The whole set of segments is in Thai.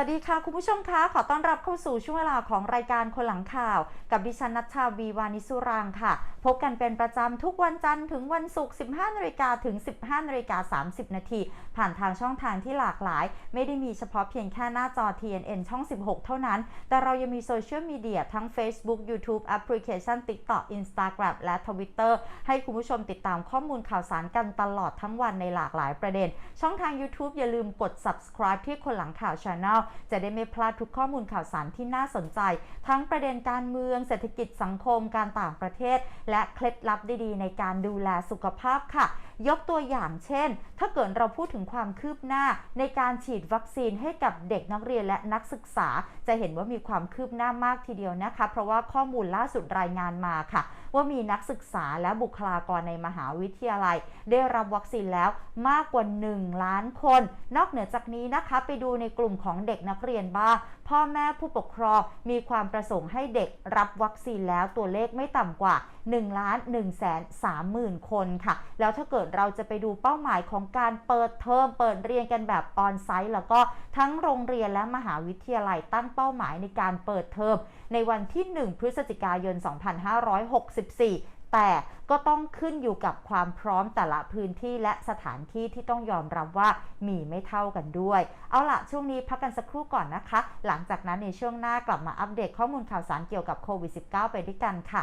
วัสดีค่ะ คุณผู้ชมคะ ขอต้อนรับเข้าสู่ช่วงเวลาของรายการคนหลังข่าว กับดิฉันนัชชาวีวานิสุรางค่ะ พบกันเป็นประจำทุกวันจันทร์ถึงวันศุกร์ 15นาฬิกาถึง 15นาฬิกา30 นาที ผ่านทางช่องทางที่หลากหลาย ไม่ได้มีเฉพาะเพียงแค่หน้าจอ TNN ช่อง 16 เท่านั้น แต่เรายังมีโซเชียลมีเดียทั้ง Facebook YouTube แอปพลิเคชัน TikTok Instagram และ Twitter ให้คุณผู้ชมติดตามข้อมูลข่าวสารกันตลอดทั้งวันในหลากหลายประเด็น ช่องทาง YouTube อย่าลืมกด subscribe ที่คนหลังข่าว Channel จะได้ไม่พลาดทุกข้อมูลข่าวสารที่น่าสนใจ ทั้งประเด็นการเมืองเศรษฐกิจสังคมการต่างประเทศ และเคล็ดลับดีๆ ในการดูแลสุขภาพค่ะ ยกตัวอย่างเช่น ถ้าเกิดเราพูดถึงความคืบหน้าในการฉีดวัคซีนให้กับเด็กนักเรียนและนักศึกษา จะเห็นว่ามีความคืบหน้ามากทีเดียวนะคะ เพราะว่าข้อมูลล่าสุดรายงานมาค่ะ ว่ามีนักศึกษาและบุคลากรในมหาวิทยาลัย ได้รับวัคซีนแล้วมากกว่า 1 ล้านคน นอกเหนือจากนี้นะคะ ไปดูในกลุ่มของเด็กนักเรียนบ้าง พ่อแม่ผู้ปกครองมีความประสงค์ให้เด็กรับวัคซีนแล้วตัวเลขไม่ต่ำกว่า1ล้าน1แสน3หมื่นคนค่ะ แล้วถ้าเกิดเราจะไปดูเป้าหมายของการเปิดเทอมเปิดเรียนกันแบบออนไซต์แล้วก็ทั้งโรงเรียนและมหาวิทยาลัยตั้งเป้าหมายในการเปิดเทอมในวันที่ 1 พฤศจิกายน 2564 แต่ก็ต้องขึ้นอยู่กับความพร้อมแต่ละพื้นที่และสถานที่ที่ต้องยอมรับว่ามีไม่เท่ากันด้วย เอาละช่วงนี้พักกันสักครู่ก่อนนะคะ หลังจากนั้นในช่วงหน้ากลับมาอัปเดตข้อมูลข่าวสารเกี่ยวกับโควิด -19 ไปด้วยกันค่ะ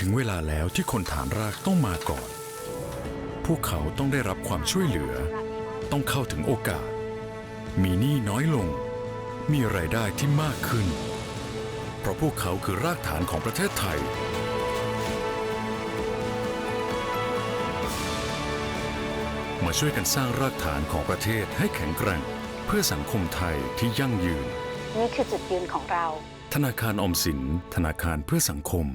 ถึงเวลาแล้วที่คนฐานรากต้องมาก่อน พวกเขาต้องได้รับความช่วยเหลือ ต้องเข้าถึงโอกาส มีหนี้น้อยลง มีรายได้ที่มากขึ้น เพราะพวกเขาคือรากฐานของประเทศไทย มาช่วยกันสร้างรากฐานของประเทศให้แข็งแกร่ง เพื่อสังคมไทยที่ยั่งยืน นี่คือจุดยืนของเรา ธนาคารออมสิน ธนาคารเพื่อสังคม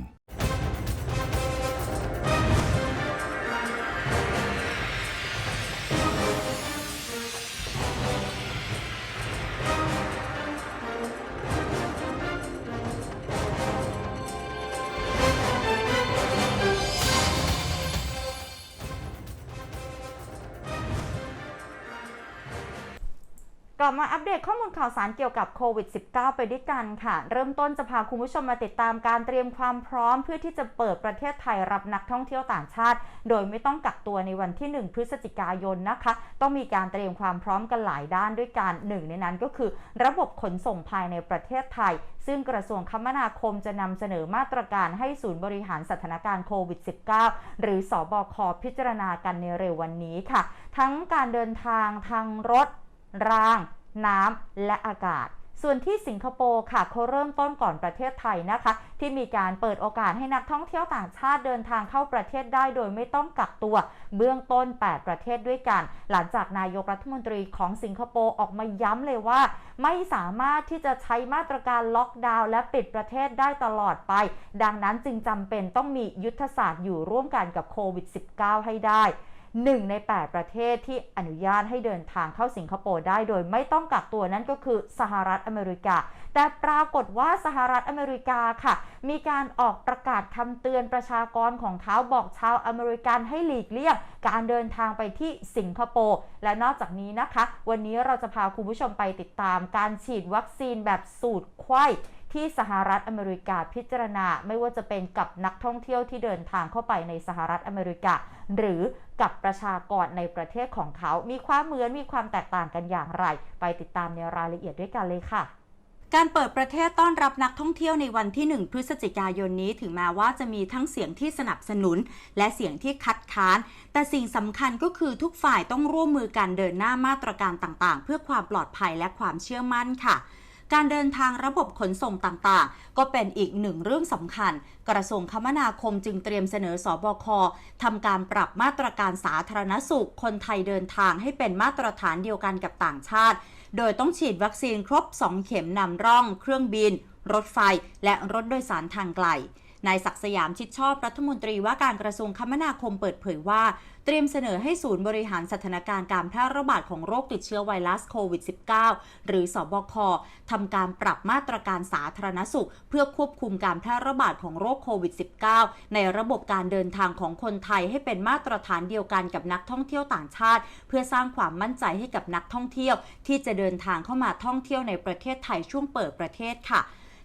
ข่าวสารเกี่ยวกับโควิด -19 ไปด้วยกันค่ะ เริ่มต้นจะพาคุณผู้ชมมาติดตามการเตรียมความพร้อม เพื่อที่จะเปิดประเทศไทยรับนักท่องเที่ยวต่างชาติ โดยไม่ต้องกักตัวในวันที่ 1 พฤศจิกายนนะคะ ต้องมีการเตรียมความพร้อมกันหลายด้านด้วยกันหนึ่งในนั้นก็คือ ระบบขนส่งภายในประเทศไทย ซึ่งกระทรวงคมนาคมจะนำเสนอมาตรการให้ศูนย์บริหารสถานการณ์โควิด -19 หรือสอบคพิจารณากันในเร็ววันนี้ค่ะ ทั้งการเดินทางทางรถราง น้ำและอากาศส่วนที่สิงคโปร์ค่ะเขาเริ่มต้นก่อนประเทศไทยนะคะ ที่มีการเปิดโอกาสให้นักท่องเที่ยวต่างชาติเดินทางเข้าประเทศได้โดยไม่ต้องกักตัว เบื้องต้น 8 ประเทศด้วยกัน หลังจากนายกรัฐมนตรีของสิงคโปร์ออกมาย้ำเลยว่า ไม่สามารถที่จะใช้มาตรการล็อกดาวน์และปิดประเทศได้ตลอดไป ดังนั้นจึงจำเป็นต้องมียุทธศาสตร์อยู่ร่วมกันกับโควิด -19 ให้ได้ หนึ่งใน 8 ประเทศที่อนุญาตให้เดินทางเข้าสิงคโปร์ได้โดยไม่ต้องกักตัวนั่นก็คือสหรัฐอเมริกา แต่ปรากฏว่าสหรัฐอเมริกาค่ะ มีการออกประกาศคำเตือนประชากรของเขาบอกชาวอเมริกันให้หลีกเลี่ยงการเดินทางไปที่สิงคโปร์และนอกจากนี้นะคะ วันนี้เราจะพาคุณผู้ชมไปติดตามการฉีดวัคซีนแบบสูตรไข้ ที่สหรัฐอเมริกาพิจารณา ไม่ว่าจะเป็นกับนักท่องเที่ยวที่เดินทางเข้าไปในสหรัฐอเมริกา หรือกับประชากรในประเทศของเขา มีความเหมือนมีความแตกต่างกันอย่างไร ไปติดตามในรายละเอียดด้วยกันเลยค่ะการเปิดประเทศต้อนรับนักท่องเที่ยวในวันที่ 1 พฤศจิกายนนี้ถึงแม้ว่าจะมีทั้งเสียงที่สนับสนุน และเสียงที่คัดค้าน แต่สิ่งสำคัญก็คือทุกฝ่ายต้องร่วมมือกันเดินหน้ามาตรการต่างๆ เพื่อความปลอดภัยและความเชื่อมั่นค่ะ การเดินทางระบบขนส่งต่างๆ ก็เป็นอีกหนึ่งเรื่องสำคัญ กระทรวงคมนาคมจึงเตรียมเสนอสอบคทำการปรับมาตรการสาธารณสุข คนไทยเดินทางให้เป็นมาตรฐานเดียวกันกับต่างชาติ โดยต้องฉีดวัคซีนครบ 2 เข็มนำร่อง เครื่องบิน รถไฟ และรถโดยสารทางไกล นายศักสยามชิดชอบรัฐมนตรีว่าการกระทรวงคมนาคมเปิดเผยว่า เตรียมเสนอให้ศูนย์บริหารสถานการณ์การแพร่ระบาดของโรคติดเชื้อไวรัสโควิด -19 หรือสบคทำการปรับมาตรการสาธารณสุข เพื่อควบคุมการแพร่ระบาดของโรคโควิด -19 ในระบบการเดินทางของคนไทยให้เป็นมาตรฐานเดียวกันกับนักท่องเที่ยวต่างชาติ เพื่อสร้างความมั่นใจให้กับนักท่องเที่ยว ที่จะเดินทางเข้ามาท่องเที่ยวในประเทศไทยช่วงเปิดประเทศค่ะ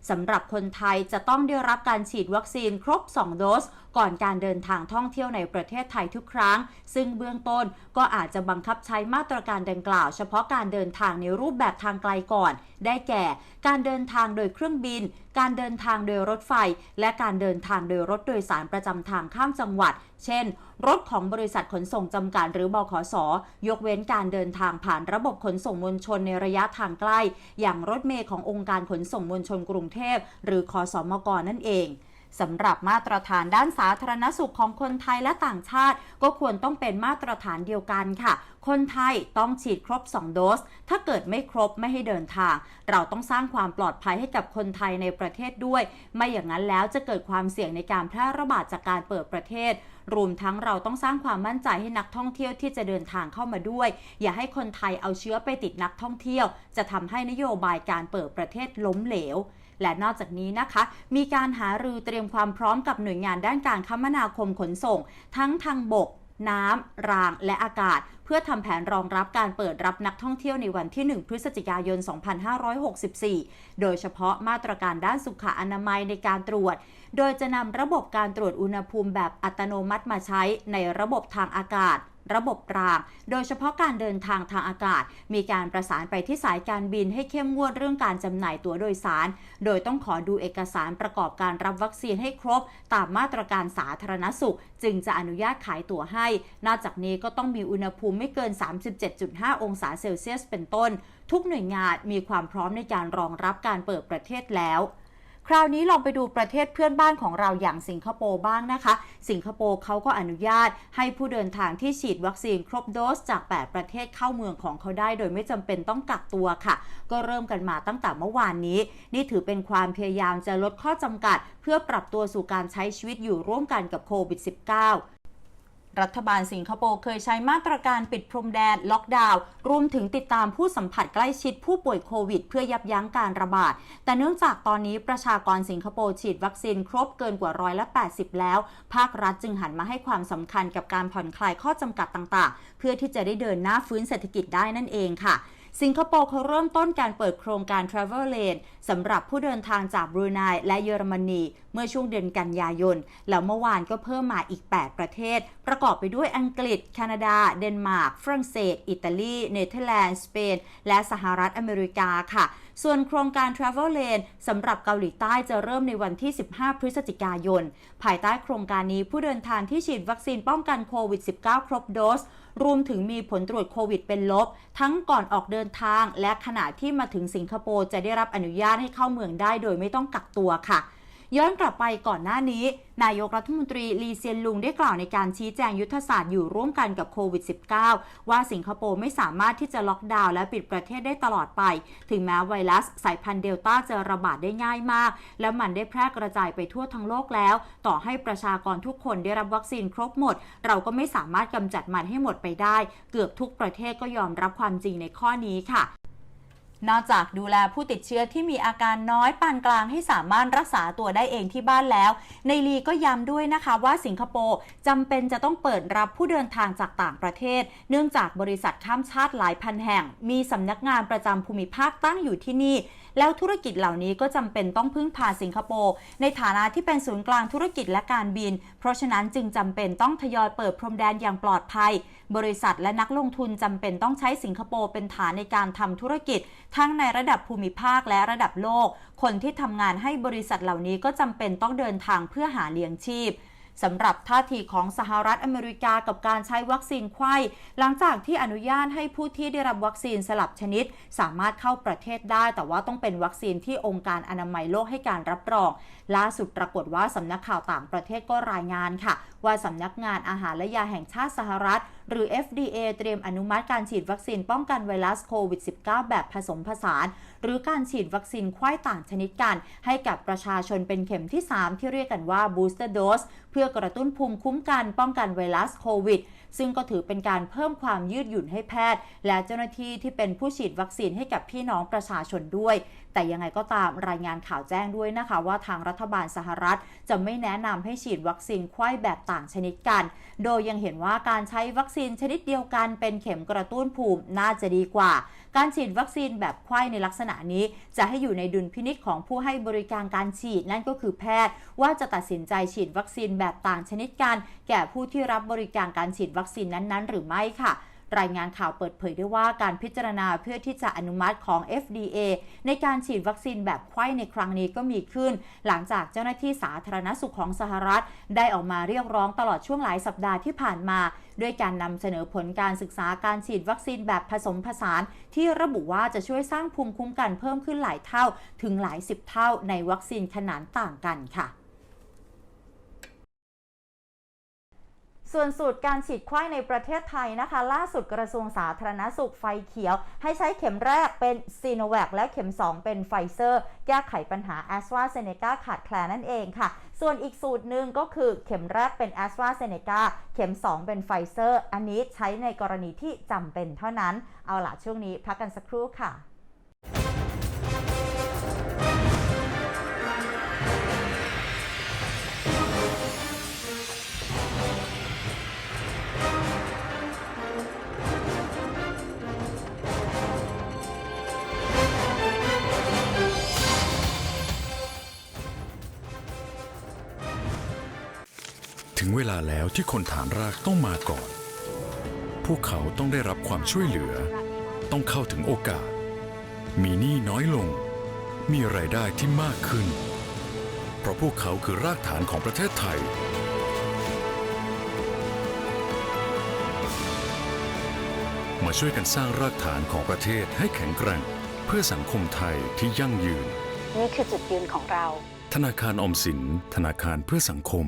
สำหรับคนไทยจะต้องได้รับการฉีดวัคซีนครบ 2 โดส ก่อนการเดินทางท่องเที่ยวในประเทศไทยทุกครั้ง ซึ่งเบื้องต้นก็อาจจะบังคับใช้มาตรการดังกล่าว เฉพาะการเดินทางในรูปแบบทางไกลก่อน ได้แก่ การเดินทางโดยเครื่องบิน การเดินทางโดยรถไฟ และการเดินทางโดยรถโดยสารประจำทางข้ามจังหวัด เช่น รถของบริษัทขนส่งจำกัดหรือบขส ยกเว้นการเดินทางผ่านระบบขนส่งมวลชนในระยะทางใกล้ อย่างรถเมล์ขององค์การขนส่งมวลชนกรุงเทพ หรือคอสมกนั่นเองสำหรับมาตรฐานด้านสาธารณสุขของคนไทยและต่างชาติ ก็ควรต้องเป็นมาตรฐานเดียวกันค่ะ คนไทยต้องฉีดครบ 2 โดส ถ้าเกิดไม่ครบไม่ให้เดินทาง เราต้องสร้างความปลอดภัยให้กับคนไทยในประเทศด้วย ไม่อย่างนั้นแล้วจะเกิดความเสี่ยงในการแพร่ระบาดจากการเปิดประเทศ รวมทั้งเราต้องสร้างความมั่นใจให้นักท่องเที่ยวที่จะเดินทางเข้ามาด้วย อย่าให้คนไทยเอาเชื้อไปติดนักท่องเที่ยว จะทำให้นโยบายการเปิดประเทศล้มเหลวและนอกจากนี้นะคะ มีการหารือเตรียมความพร้อมกับหน่วยงานด้านการคมนาคมขนส่ง ทั้งทางบก น้ำ ราง และอากาศ พื่อทำแผนรองรับการเปิดรับนักท่องเที่ยวในวันที่ 1 พฤศจิกายน 2564 โดยเฉพาะมาตรการด้านสุขอนามัยในการตรวจ โดยจะนำระบบการตรวจอุณหภูมิแบบอัตโนมัติมาใช้ในระบบทางอากาศ ระบบราง โดยเฉพาะการเดินทางทางอากาศ มีการประสานไปที่สายการบินให้เข้มงวดเรื่องการจำหน่ายตั๋วโดยสาร โดยต้องขอดูเอกสารประกอบการรับวัคซีนให้ครบ ตามมาตรการสาธารณสุข จึงจะอนุญาตขายตั๋วให้ นอกจากนี้ก็ต้องมีอุณหภูมิไม่เกิน 37.5 องศาเซลเซียสเป็นต้น ทุกหน่วยงานมีความพร้อมในการรองรับการเปิดประเทศแล้ว คราวนี้ลองไปดูประเทศเพื่อนบ้านของเราอย่างสิงคโปร์บ้างนะคะ สิงคโปร์เขาก็อนุญาตให้ผู้เดินทางที่ฉีดวัคซีนครบโดสจาก 8 ประเทศเข้าเมืองของเขาได้ โดยไม่จำเป็นต้องกักตัวค่ะ ก็เริ่มกันมาตั้งแต่เมื่อวานนี้ นี่ถือเป็นความพยายามจะลดข้อจำกัด เพื่อปรับตัวสู่การใช้ชีวิตอยู่ร่วมกันกับโควิด -19 รัฐบาลสิงคโปร์เคยใช้มาตรการปิดพรมแดน ล็อกดาวน์รวมถึงติดตามผู้สัมผัสใกล้ชิดผู้ป่วยโควิด เพื่อยับยั้งการระบาด แต่เนื่องจากตอนนี้ประชากรสิงคโปร์ฉีดวัคซีนครบเกินกว่าร้อยละ 80 แล้ว ภาครัฐจึงหันมาให้ความสำคัญกับการผ่อนคลายข้อจำกัดต่างๆ เพื่อที่จะได้เดินหน้าฟื้นเศรษฐกิจได้นั่นเองค่ะ สิงคโปร์เขาเริ่มต้นการเปิดโครงการ Travel Lane สำหรับผู้เดินทางจากบรูไนและเยอรมนีเมื่อช่วงเดือนกันยายน แล้วเมื่อวานก็เพิ่มมาอีก 8 ประเทศ ประกอบไปด้วยอังกฤษ แคนาดา เดนมาร์ก ฝรั่งเศส อิตาลี เนเธอร์แลนด์ สเปน และสหรัฐอเมริกาค่ะ ส่วนโครงการ Travel Lane สำหรับเกาหลีใต้จะเริ่มในวันที่ 15 พฤศจิกายน ภายใต้โครงการนี้ผู้เดินทางที่ฉีดวัคซีนป้องกันโควิด -19 ครบโดส รวมถึงมีผลตรวจโควิดเป็นลบ ทั้งก่อนออกเดินทาง และขณะที่มาถึงสิงคโปร์จะได้รับอนุญาตให้เข้าเมืองได้โดยไม่ต้องกักตัวค่ะ ย้อนกลับไปก่อนหน้านี้ นายกรัฐมนตรีลีเซียนลุงได้กล่าวในการชี้แจงยุทธศาสตร์อยู่ร่วมกันกับโควิด -19 ว่าสิงคโปร์ไม่สามารถที่จะล็อกดาวน์และปิดประเทศได้ตลอดไป ถึงแม้ไวรัสสายพันธุ์เดลต้าจะระบาดได้ง่ายมาก และมันได้แพร่กระจายไปทั่วทั้งโลกแล้ว ต่อให้ประชากรทุกคนได้รับวัคซีนครบหมด เราก็ไม่สามารถกำจัดมันให้หมดไปได้ เกือบทุกประเทศก็ยอมรับความจริงในข้อนี้ค่ะ นอกจากดูแลผู้ติดเชื้อที่มีอาการน้อยปานกลางให้สามารถรักษาตัวได้เองที่บ้านแล้ว ในลีก็ย้ำด้วยนะคะว่าสิงคโปร์จำเป็นจะต้องเปิดรับผู้เดินทางจากต่างประเทศ เนื่องจากบริษัทข้ามชาติหลายพันแห่ง มีสำนักงานประจำภูมิภาคตั้งอยู่ที่นี่แล้วธุรกิจเหล่านี้ก็จำเป็นต้องพึ่งพาสิงคโปร์ในฐานะที่เป็นศูนย์กลางธุรกิจและการบิน เพราะฉะนั้นจึงจำเป็นต้องทยอยเปิดพรมแดนอย่างปลอดภัย บริษัทและนักลงทุนจำเป็นต้องใช้สิงคโปร์เป็นฐานในการทำธุรกิจ ทั้งในระดับภูมิภาคและระดับโลก คนที่ทำงานให้บริษัทเหล่านี้ก็จำเป็นต้องเดินทางเพื่อหาเลี้ยงชีพ สำหรับท่าทีของสหรัฐอเมริกากับการใช้วัคซีนไข้หลังจากที่อนุญาตให้ผู้ที่ได้รับวัคซีนสลับชนิด สามารถเข้าประเทศได้ แต่ว่าต้องเป็นวัคซีนที่องค์การอนามัยโลกให้การรับรอง ล่าสุดปรากฏว่าสำนักข่าวต่างประเทศก็รายงานค่ะ ว่าสำนักงานอาหารและยาแห่งชาติสหรัฐ หรือ FDA เตรียมอนุมัติการฉีดวัคซีนป้องกันไวรัสโควิด -19 แบบผสมผสาน หรือการฉีดวัคซีนไข้ต่างชนิดกัน ให้กับประชาชนเป็นเข็มที่ 3 ที่เรียกกันว่า booster dose เพื่อกระตุ้นภูมิคุ้มกันป้องกันไวรัสโควิด ซึ่งก็ถือเป็นการเพิ่มความยืดหยุ่นให้แพทย์ และเจ้าหน้าที่ที่เป็นผู้ฉีดวัคซีนให้กับพี่น้องประชาชนด้วย แต่ยังไงก็ตามรายงานข่าวแจ้งด้วยนะคะ ว่าทางรัฐบาลสหรัฐ จะไม่แนะนำให้ฉีดวัคซีนไข้แบบต่างชนิดกัน โดยยังเห็นว่าการใช้วัคซีนชนิดเดียวกันเป็นเข็มกระตุ้นภูมิน่าจะดีกว่า การฉีดวัคซีนแบบไข้ในลักษณะนี้ จะให้อยู่ในดุลพินิษของผู้ให้บริการการฉีดนั่นก็คือแพทย์ ว่าจะตัดสินใจฉีดวัคซีนแบบต่างชนิดกัน แก่ผู้ที่รับบริการการฉีดวัคซีนนั้นๆ หรือไม่ค่ะ รายงานข่าวเปิดเผยด้วยว่าการพิจารณาเพื่อที่จะอนุมัติของ FDA ในการฉีดวัคซีนแบบไข้ในครั้งนี้ก็มีขึ้น หลังจากเจ้าหน้าที่สาธารณสุขของสหรัฐ ได้ออกมาเรียกร้องตลอดช่วงหลายสัปดาห์ที่ผ่านมา ด้วยการนำเสนอผลการศึกษาการฉีดวัคซีนแบบผสมผสาน ที่ระบุว่าจะช่วยสร้างภูมิคุ้มกันเพิ่มขึ้นหลายเท่าถึงหลายสิบเท่าในวัคซีนขนาดต่างกันค่ะ ส่วนสูตรการฉีดไข้ในประเทศไทยนะคะ ล่าสุดกระทรวงสาธารณสุขไฟเขียว ให้ใช้เข็มแรกเป็นซีโนแวคและเข็ม 2 เป็นไฟเซอร์ แก้ไขปัญหาแอสตราเซเนกาขาดแคลนนั่นเองค่ะ ส่วนอีกสูตรหนึ่งก็คือเข็มแรกเป็นแอสตราเซเนกาเข็ม 2 เป็นไฟเซอร์ อันนี้ใช้ในกรณีที่จำเป็นเท่านั้น เอาล่ะช่วงนี้พักกันสักครู่ค่ะ เวลาแล้วที่คนฐานรากต้องมาก่อน พวกเขาต้องได้รับความช่วยเหลือ ต้องเข้าถึงโอกาส มีหนี้น้อยลง มีรายได้ที่มากขึ้น เพราะพวกเขาคือรากฐานของประเทศไทย มาช่วยกันสร้างรากฐานของประเทศให้แข็งแกร่ง เพื่อสังคมไทยที่ยั่งยืน นี่คือจุดยืนของเรา ธนาคารออมสิน ธนาคารเพื่อสังคม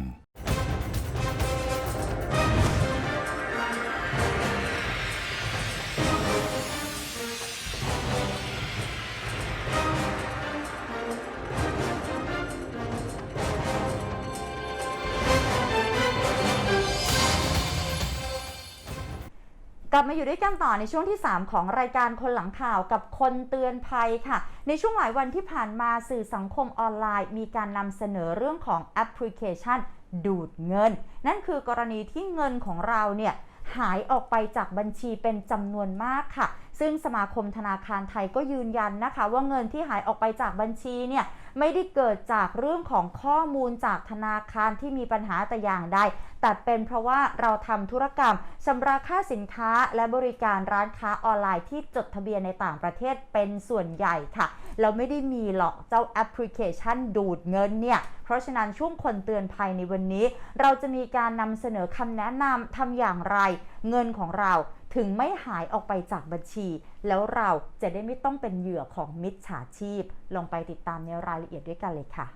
กลับมาอยู่ด้วยกันต่อในช่วงที่ 3 ของรายการคนหลังข่าวกับคนเตือนภัยค่ะ ในช่วงหลายวันที่ผ่านมาสื่อสังคมออนไลน์ มีการนำเสนอเรื่องของแอปพลิเคชัน ดูดเงิน นั่นคือกรณีที่เงินของเราเนี่ยหายออกไปจากบัญชีเป็นจำนวนมากค่ะ ซึ่งสมาคมธนาคารไทยก็ยืนยันนะคะ ว่าเงินที่หายออกไปจากบัญชีเนี่ย ไม่ได้เกิดจากเรื่องของข้อมูลจากธนาคารที่มีปัญหาแต่อย่างใด แต่เป็นเพราะว่าเราทำธุรกรรมชำระค่าสินค้าและบริการร้านค้าออนไลน์ที่จดทะเบียนในต่างประเทศเป็นส่วนใหญ่ค่ะ เราไม่ได้มีหรอกเจ้าแอปพลิเคชันดูดเงินเนี่ย เพราะฉะนั้นช่วงคนเตือนภัยในวันนี้ เราจะมีการนำเสนอคำแนะนำทำอย่างไร เงินของเรา ถึงไม่หายออกไปจากบัญชี แล้วเราจะได้ไม่ต้องเป็นเหยื่อของมิจฉาชีพ ลองไปติดตามในรายละเอียดด้วยกันเลยค่ะ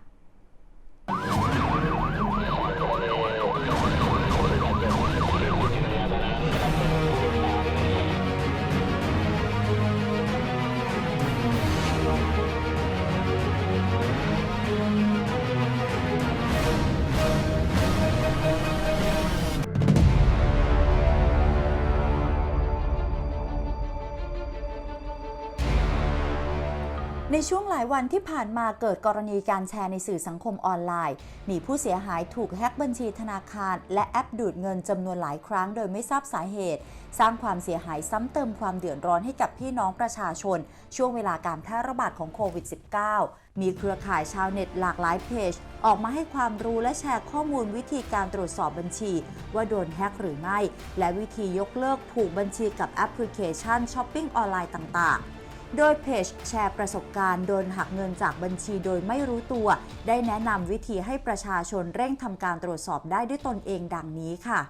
ในช่วงหลายวันที่ผ่านมาเกิดกรณีการแชร์ในสื่อสังคมออนไลน์ มีผู้เสียหายถูกแฮ็กบัญชีธนาคาร และแอปดูดเงินจำนวนหลายครั้งโดยไม่ทราบสาเหตุ สร้างความเสียหายซ้ำเติมความเดือดร้อนให้กับพี่น้องประชาชน ช่วงเวลาการแพร่ระบาดของโควิด -19 มีเครือข่ายชาวเน็ตหลากหลายเพจ ออกมาให้ความรู้และแชร์ข้อมูลวิธีการตรวจสอบบัญชี ว่าโดนแฮ็กหรือไม่ และวิธียกเลิกผูกบัญชีกับแอปพลิเคชันช้อปปิ้งออนไลน์ต่างๆ โดยเพจแชร์ประสบการณ์โดนหักเงินจากบัญชีโดยไม่รู้ตัว ได้แนะนำวิธีให้ประชาชนเร่งทำการตรวจสอบได้ด้วยตนเองดังนี้ค่ะ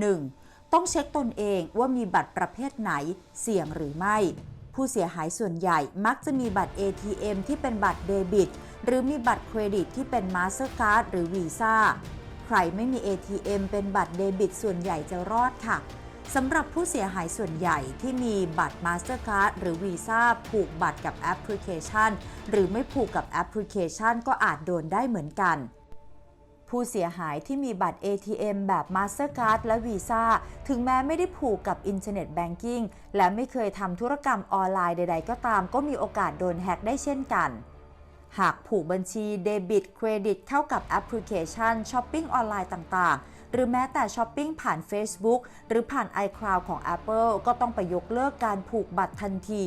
1. ต้องเช็คตนเองว่ามีบัตรประเภทไหน เสี่ยงหรือไม่ ผู้เสียหายส่วนใหญ่มักจะมีบัตร ATM ที่เป็นบัตรเดบิต หรือมีบัตรเครดิตที่เป็น Mastercard หรือ Visa ใครไม่มี ATM เป็นบัตรเดบิตส่วนใหญ่จะรอดค่ะ สำหรับผู้เสียหายส่วนใหญ่ที่มีบัตร Mastercard หรือ Visa ผูกบัตรกับแอปพลิเคชัน หรือไม่ผูกกับแอปพลิเคชันก็อาจโดนได้เหมือนกัน ผู้เสียหายที่มีบัตร ATM แบบ Mastercard และ Visa ถึงแม้ไม่ได้ผูกกับ Internet Banking และไม่เคยทำธุรกรรมออนไลน์ใด ๆ ก็ตาม ก็มีโอกาสโดนแฮ็กได้เช่นกันหากผูกบัญชีเดบิต เครดิตเข้ากับแอปพลิเคชันช้อปปิ้งออนไลน์ต่างๆ หรือแม้แต่ช้อปปิ้งผ่าน Facebook หรือผ่าน iCloud ของ Apple ก็ต้องไปยกเลิกการผูกบัตรทันที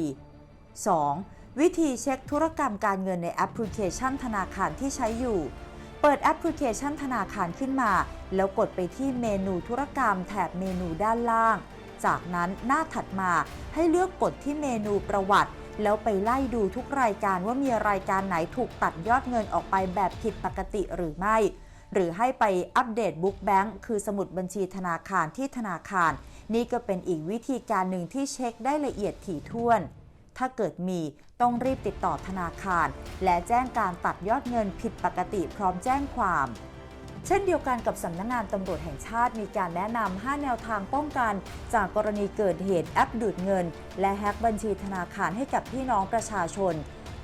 2. วิธีเช็คธุรกรรมการเงินในแอปพลิเคชันธนาคารที่ใช้อยู่ เปิดแอปพลิเคชันธนาคารขึ้นมา แล้วกดไปที่เมนูธุรกรรมแถบเมนูด้านล่าง จากนั้นหน้าถัดมาให้เลือกกดที่เมนูประวัติ แล้วไปไล่ดูทุกรายการว่ามีรายการไหนถูกตัดยอดเงินออกไปแบบผิดปกติหรือไม่ หรือให้ไปอัปเดตบุ๊กแบงค์คือสมุดบัญชีธนาคารที่ธนาคาร นี่ก็เป็นอีกวิธีการหนึ่งที่เช็คได้ละเอียดถี่ถ้วน ถ้าเกิดมีต้องรีบติดต่อธนาคาร และแจ้งการตัดยอดเงินผิดปกติพร้อมแจ้งความ เช่นเดียวกันกับสำนักงงานตำรวจแห่งชาติมีการแนะนำ 5 แนวทางป้องกัน จากกรณีเกิดเหตุแอปดูดเงิน และแฮ็กบัญชีธนาคารให้กับพี่น้องประชาชน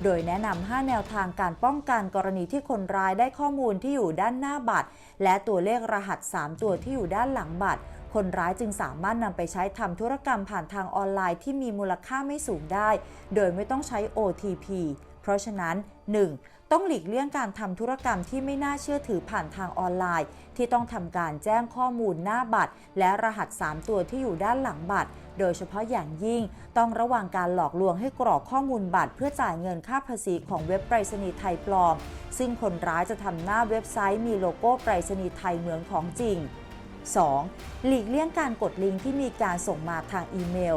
โดยแนะนำ5แนวทางการป้องกันกรณีที่คนร้ายได้ข้อมูลที่อยู่ด้านหน้าบัตร และตัวเลขรหัส 3 ตัวที่อยู่ด้านหลังบัตร คนร้ายจึงสามารถนำไปใช้ทำธุรกรรมผ่านทางออนไลน์ที่มีมูลค่าไม่สูงได้ โดยไม่ต้องใช้ OTP เพราะฉะนั้น 1. ต้องหลีกเลี่ยงการทำธุรกรรมที่ไม่น่าเชื่อถือผ่านทางออนไลน์ ที่ต้องทำการแจ้งข้อมูลหน้าบัตร และรหัส 3 ตัวที่อยู่ด้านหลังบัตร โดยเฉพาะอย่างยิ่ง ต้องระวังการหลอกลวงให้กรอกข้อมูลบัตร เพื่อจ่ายเงินค่าภาษีของเว็บไปรษณีย์ไทยปลอม ซึ่งคนร้ายจะทำหน้าเว็บไซต์มีโลโก้ไปรษณีย์ไทยเหมือนของจริง 2. หลีกเลี่ยงการกดลิงก์ที่มีการส่งมาทางอีเมล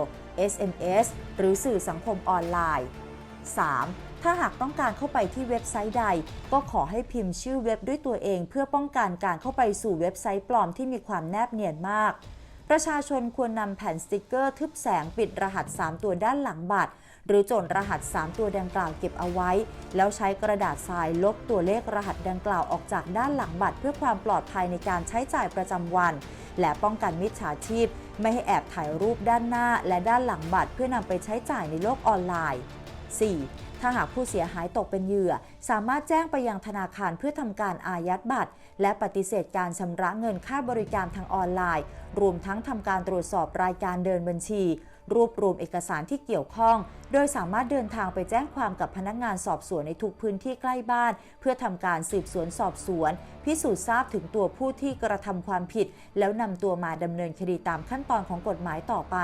SMS หรือสื่อสังคมออนไลน์ 3. ถ้าหากต้องการเข้าไปที่เว็บไซต์ใด ก็ขอให้พิมพ์ชื่อเว็บด้วยตัวเอง เพื่อป้องกันการเข้าไปสู่เว็บไซต์ปลอมที่มีความแนบเนียนมาก ประชาชนควรนำแผ่นสติกเกอร์ทึบแสงปิดรหัส 3 ตัวด้านหลังบัตร หรือจดรหัส 3 ตัวดังกล่าวเก็บเอาไว้ แล้วใช้กระดาษทรายลบตัวเลขรหัสดังกล่าวออกจากด้านหลังบัตร เพื่อความปลอดภัยในการใช้จ่ายประจำวัน และป้องกันมิจฉาชีพ ไม่ให้แอบถ่ายรูปด้านหน้า และด้านหลังบัตร เพื่อนำไปใช้จ่ายในโลกออนไลน์ 4. ถ้าหากผู้เสียหายตกเป็นเหยื่อ สามารถแจ้งไปยังธนาคารเพื่อทำการอายัดบัตร และปฏิเสธการชำระเงินค่าบริการทางออนไลน์ รวมทั้งทำการตรวจสอบรายการเดินบัญชี รวบรวมเอกสารที่เกี่ยวข้อง โดยสามารถเดินทางไปแจ้งความกับพนักงานสอบสวนในทุกพื้นที่ใกล้บ้าน เพื่อทำการสืบสวนสอบสวน พิสูจน์ทราบถึงตัวผู้ที่กระทำความผิด แล้วนำตัวมาดำเนินคดีตามขั้นตอนของกฎหมายต่อไป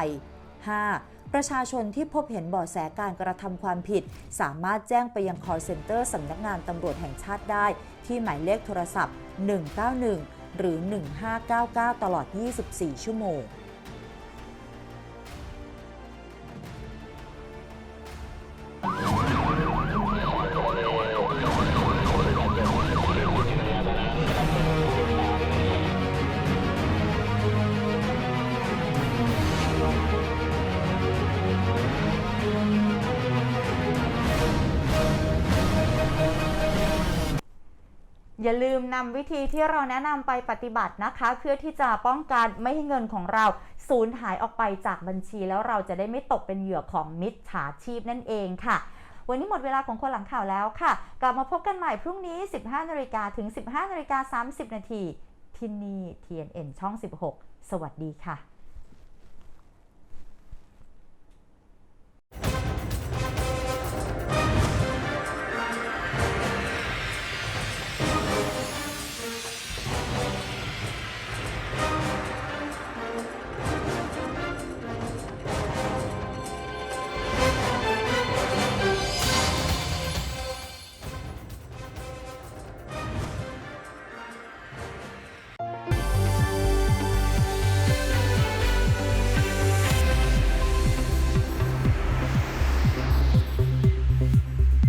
5. ประชาชนที่พบเห็นเบาะแสการกระทำความผิด สามารถแจ้งไปยัง call center สำนักงานตำรวจแห่งชาติได้ ที่หมายเลขโทรศัพท์ 191 หรือ 1599 ตลอด 24 ชั่วโมง อย่าลืมนำวิธีที่เราแนะนำไปปฏิบัตินะคะ เพื่อที่จะป้องกันไม่ให้เงินของเราสูญหายออกไปจากบัญชี แล้วเราจะได้ไม่ตกเป็นเหยื่อของมิจฉาชีพนั่นเองค่ะ วันนี้หมดเวลาของคนหลังข่าวแล้วค่ะ กลับมาพบกันใหม่พรุ่งนี้ 15นาฬิกาถึง 15นาฬิกา30นาทีที่นี่ TNN ช่อง 16 สวัสดีค่ะ